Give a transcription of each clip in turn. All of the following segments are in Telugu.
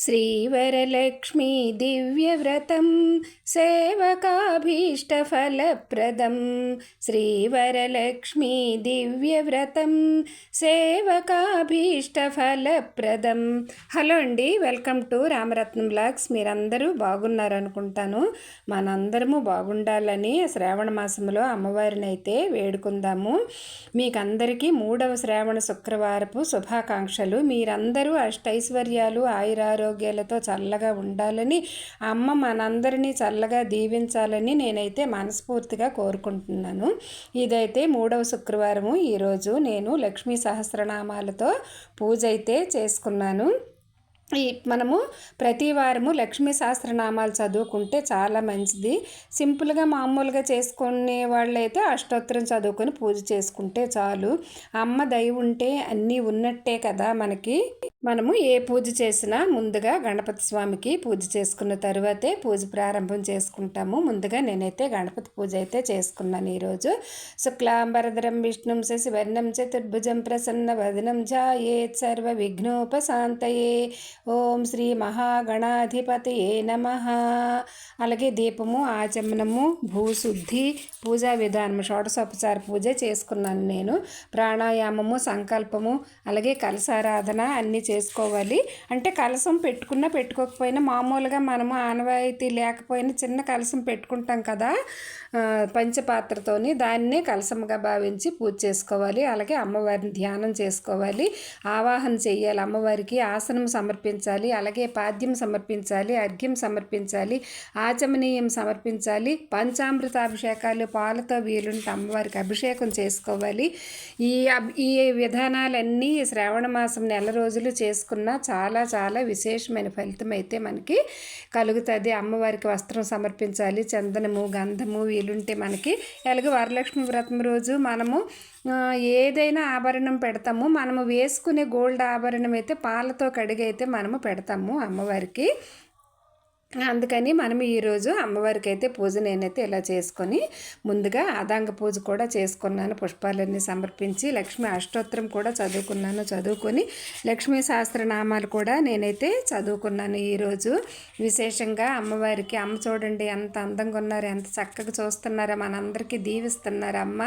శ్రీవరలక్ష్మీ దివ్యవ్రతం సేవకాభీష్టఫలప్రదం. శ్రీవరలక్ష్మీ దివ్యవ్రతం సేవకాభీష్టఫలప్రదం. హలో అండి వెల్కమ్ టు రామరత్నం బ్లాగ్స్. మీరందరూ బాగున్నారనుకుంటాను. మనందరము బాగుండాలని శ్రావణ మాసంలో అమ్మవారిని అయితే వేడుకుందాము. మీకందరికీ మూడవ శ్రావణ శుక్రవారపు శుభాకాంక్షలు. మీరందరూ అష్టైశ్వర్యాలు ఆయురారో ఆరోగ్యాలతో చల్లగా ఉండాలని అమ్మ మనందరినీ చల్లగా దీవించాలని నేనైతే మనస్ఫూర్తిగా కోరుకుంటున్నాను. ఇదైతే మూడవ శుక్రవారము. ఈరోజు నేను లక్ష్మీ సహస్రనామాలతో పూజ అయితే చేసుకున్నాను. ఈ మనము ప్రతి వారము లక్ష్మీ సహస్రనామాలు చదువుకుంటే చాలా మంచిది. సింపుల్గా మామూలుగా చేసుకునే వాళ్ళైతే అష్టోత్తరం చదువుకొని పూజ చేసుకుంటే చాలు. అమ్మ దయ ఉంటే అన్నీ ఉన్నట్టే కదా మనకి. మనము ఏ పూజ చేసినా ముందుగా గణపతి స్వామికి పూజ చేసుకున్న తర్వాతే పూజ ప్రారంభం చేసుకుంటాము. ముందుగా నేనైతే గణపతి పూజ అయితే చేసుకున్నాను ఈరోజు. శుక్లాంబరధరం విష్ణుం శశివర్ణం చతుర్భుజం ప్రసన్న వదనం జాయేత్ సర్వ విఘ్నోపశాంతయే ఓం శ్రీ మహాగణాధిపతయే నమ. అలాగే దీపము ఆచమనము భూశుద్ధి పూజా విధానము షోడశోపచార పూజ చేసుకున్నాను నేను. ప్రాణాయామము సంకల్పము అలాగే కలసారాధన అన్నీ చేసుకోవాలి. అంటే కలసం పెట్టుకున్నా పెట్టుకోకపోయినా మామూలుగా మనము ఆనవాయితీ లేకపోయినా చిన్న కలసం పెట్టుకుంటాం కదా పంచపాత్రతోని దాన్నే కలసముగా భావించి పూజ చేసుకోవాలి. అలాగే అమ్మవారిని ధ్యానం చేసుకోవాలి. ఆవాహన చేయాలి. అమ్మవారికి ఆసనం సమర్పించాలి. అలాగే పాద్యం సమర్పించాలి. అర్ఘ్యం సమర్పించాలి. ఆచమనీయం సమర్పించాలి. పంచామృత అభిషేకాలు పాలతో వీలుంటే అమ్మవారికి అభిషేకం చేసుకోవాలి. ఈ ఈ విధానాలన్నీ శ్రావణ మాసం నెల రోజులు చేసుకున్న చాలా చాలా విశేషమైన ఫలితం అయితే మనకి కలుగుతుంది. అమ్మవారికి వస్త్రం సమర్పించాలి. చందనము గంధము వీలుంటే మనకి ఎలాగో వరలక్ష్మి వ్రతం రోజు మనము ఏదైనా ఆభరణం పెడతాము. మనము వేసుకునే గోల్డ్ ఆభరణం అయితే పాలతో కడిగి అయితే మనము పెడతాము అమ్మవారికి. అందుకని మనం ఈరోజు అమ్మవారికి అయితే పూజ నేనైతే ఇలా చేసుకొని ముందుగా అదాంగ పూజ కూడా చేసుకున్నాను. పుష్పాలన్నీ సమర్పించి లక్ష్మి అష్టోత్తరం కూడా చదువుకున్నాను. చదువుకొని లక్ష్మీ సహస్రనామాలు కూడా నేనైతే చదువుకున్నాను ఈరోజు విశేషంగా అమ్మవారికి అమ్మ చూడండి ఎంత అందంగా ఉన్నారు ఎంత చక్కగా చూస్తున్నారో మనందరికీ దీవిస్తున్నారు అమ్మ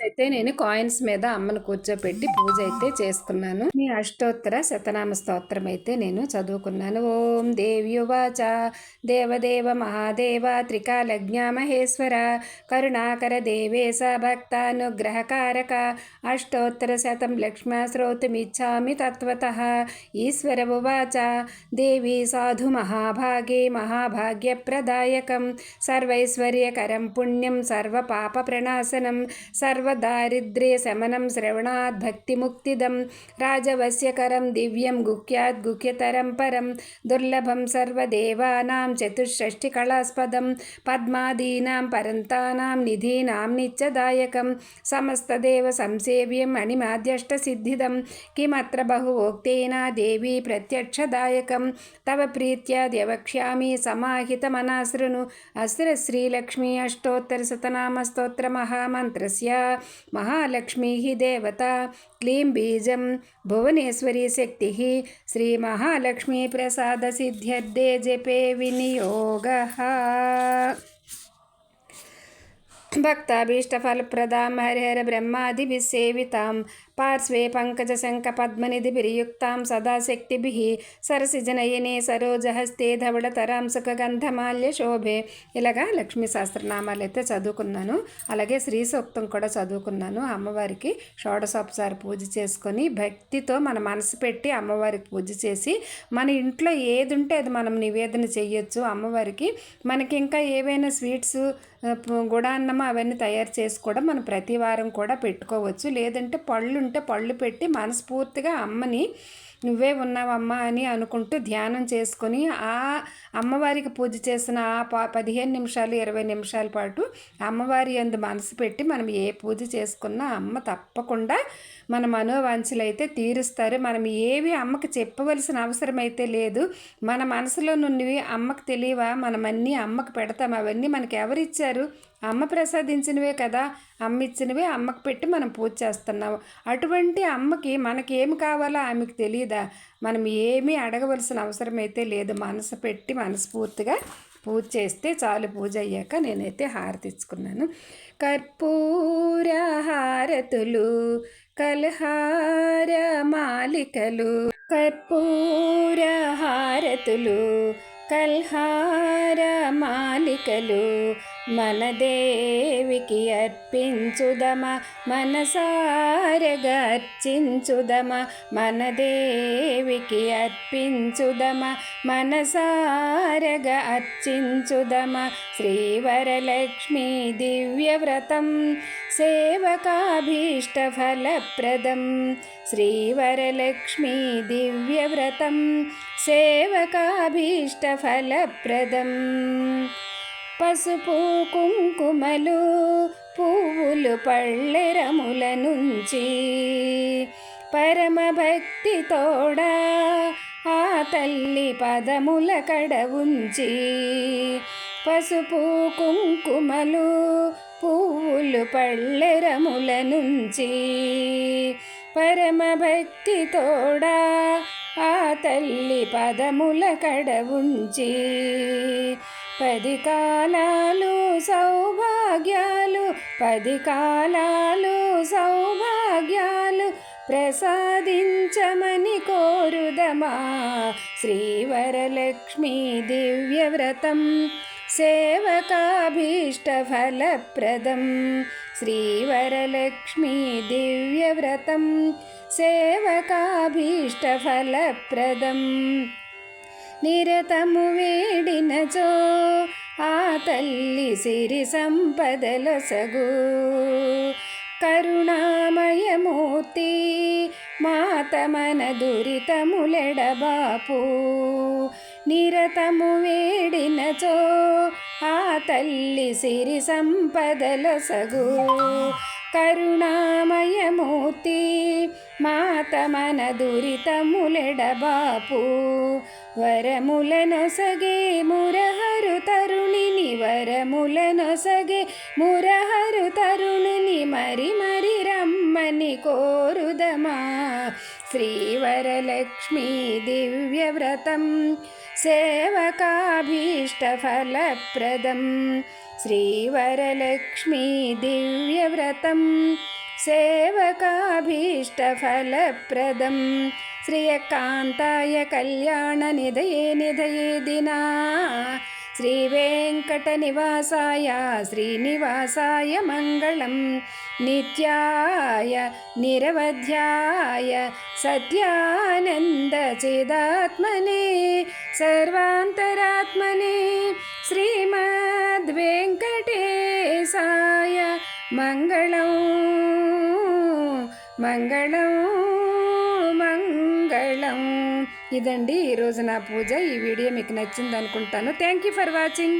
అయితే నేను కాయిన్స్ మీద అమ్మను కూర్చోపెట్టి పూజ అయితే చేసుకున్నాను మీ అష్టోత్తర శతనామ స్తోత్రం అయితే నేను చదువుకున్నాను. ఓం దేవ్యువాచ దేవదేవ మహాదేవ. త్రికాలజ్ఞ మహేశ్వర. కరుణాకర దేవేశ భక్తానుగ్రహకారక. అష్టోత్తర శతం లక్ష్మ శ్రోతుమిచ్చామి తత్వత. ఈశ్వర ఉవాచ. దేవి సాధు మహాభాగే మహాభాగ్యప్రదాయకం. సర్వైశ్వర్యకరం పుణ్యం సర్వపాప ప్రణాశనం. సర్వ సర్వదారిద్ర్య శమనం శ్రవణాద్ భక్తిముక్తిదం రాజవశ్యకరం దివ్యం గుహ్యాద్ గుహ్యతరం పరం దుర్లభం సర్వదేవానాం చతుషష్టికళాస్పదం పద్మాదీనాం పరంతానాం నిధీనాం నిత్యదాయకం సమస్తదేవ సంసేవ్యం అణిమాద్యష్టసిద్ధిదం కిమత్ర బహువోక్తేన దేవీ ప్రత్యక్షదాయకం తవ ప్రీత్యాద్యవక్ష్యామి సమాహితమనాశృణు అస్ర శ్రీలక్ష్మీ అష్టోత్తర శతనామస్తోత్ర మహామంత్రస్యా మహాలక్ష్మీ దేవత క్లీం బీజం భువనేశ్వరి శక్తి శ్రీమహాలక్ష్మీప్రసాదసిద్ధ్యర్థే జపే వినియోగ भक्ताभीष्टफलप्रदां हरिहरब्रह्मादिभिः सेवितां पार्श्वे पङ्कजशङ्खपद्मनिधिभिर्युक्तां सदा शक्तिभिः సరసిజనయనే సరోజహస్తే ధవళతరాం సుఖగంధమాల్య శోభే ఇలాగా లక్ష్మీ సహస్రనామాలు అయితే చదువుకున్నాను అలాగే శ్రీ సూక్తం కూడా చదువుకున్నాను అమ్మవారికి షోడశోపసారి పూజ చేసుకొని భక్తితో మన మనసు పెట్టి అమ్మవారికి పూజ చేసి మన ఇంట్లో ఏది ఉంటే అది మనం నివేదన చేయొచ్చు అమ్మవారికి మనకి ఇంకా ఏవైనా స్వీట్స్ గుడాన్నం అవన్నీ తయారు చేసి కూడా మనం ప్రతి వారం కూడా పెట్టుకోవచ్చు. లేదంటే పళ్ళు ఉంటే పళ్ళు పెట్టి మనస్ఫూర్తిగా అమ్మని నువ్వే ఉన్నావమ్మా అని అనుకుంటూ ధ్యానం చేసుకొని ఆ అమ్మవారికి పూజ చేసిన ఆ ప పదిహేను నిమిషాలు ఇరవై నిమిషాల పాటు అమ్మవారి అందు మనసు పెట్టి మనం ఏ పూజ చేసుకున్నా అమ్మ తప్పకుండా మన మనోవాంఛలు అయితే తీరుస్తారు. మనం ఏవి అమ్మకి చెప్పవలసిన అవసరం అయితే లేదు. మన మనసులో నుండి అమ్మకు తెలియవా? మనం అన్నీ పెడతాం. అవన్నీ మనకి ఎవరిచ్చారు అమ్మ ప్రసాదించినవే కదా అమ్మ ఇచ్చినవే అమ్మకు పెట్టి మనం పూజ చేస్తున్నాము. అటువంటి అమ్మకి మనకి ఏమి కావాలో ఆమెకు తెలియదా? మనం ఏమీ అడగవలసిన అవసరం అయితే లేదు. మనసు పెట్టి మనస్ఫూర్తిగా పూజ చేస్తే చాలు. పూజ అయ్యాక నేనైతే హారతి ఇచ్చుకున్నాను. కర్పూర హారతులు కలహార మాలికలు కర్పూర హారతులు కల్హార మాలికలు మన దేవికి అర్పించుదమ మనసారగా అర్చించుదమ మన దేవికి అర్పించుదమ మనసారగా అర్చించుదమ శ్రీవరలక్ష్మీ దివ్యవ్రతం సేవకాభీష్టఫలప్రదం శ్రీవరలక్ష్మీ దివ్యవ్రతం సేవకాభీష్టఫలప్రదం పసుపు కుంకుమలు పువ్వులు పళ్ళెరముల నుంచి పరమభక్తి తోడా ఆ తల్లి పదముల కడ ఉంచి పసుపు కుంకుమలు పువ్వులు పళ్ళెరముల నుంచి పరమభక్తి తోడా ఆ తల్లి పదముల కడ ఉంచి పది కాలాలు సౌభాగ్యాలు పది కాలాలు సౌభాగ్యాలు ప్రసాదించమని కోరుదమా? శ్రీవరలక్ష్మీ దివ్యవ్రతం సేవకాభీష్టఫలప్రదం శ్రీవరలక్ష్మీ దివ్యవ్రతం సేవకాభీష్టఫలప్రదం నిరతము వేడినచో ఆ తల్లి సిరి సంపదలొసగు. కరుణామయమూర్తి మాత మన దురితములెడబాపు నిరతము వేడినచో ఆ తల్లి సిరి సంపదలొసగు. కరుణామయమూర్తి మాత మన దురితములెడబాపు వరములనొసగే మురహరు తరుణిని వరములనొసగే మురహరు తరుణిని మరి మరి రమ్మని కోరుదమా. శ్రీవరలక్ష్మీ దివ్యవ్రతం సేవకాభీష్టఫలప్రదం శ్రీవరలక్ష్మీ దివ్యవ్రతం సేవకాభీష్టఫలప్రదం శ్రీయకాంతాయ కళ్యాణ నిధయే నిధయే దినా. శ్రీ వెంకటనివాసాయ శ్రీనివాసాయ మంగళం. నిత్యాయ నిరవధ్యాయ సత్యానందచిదాత్మనే సర్వాంతరాత్మనే. శ్రీమద్వెంకటేశాయ మంగళం. మంగళం. ఇదండి ఈరోజు నా పూజ. ఈ వీడియో మీకు నచ్చింది అనుకుంటాను థ్యాంక్ యూ ఫర్ వాచింగ్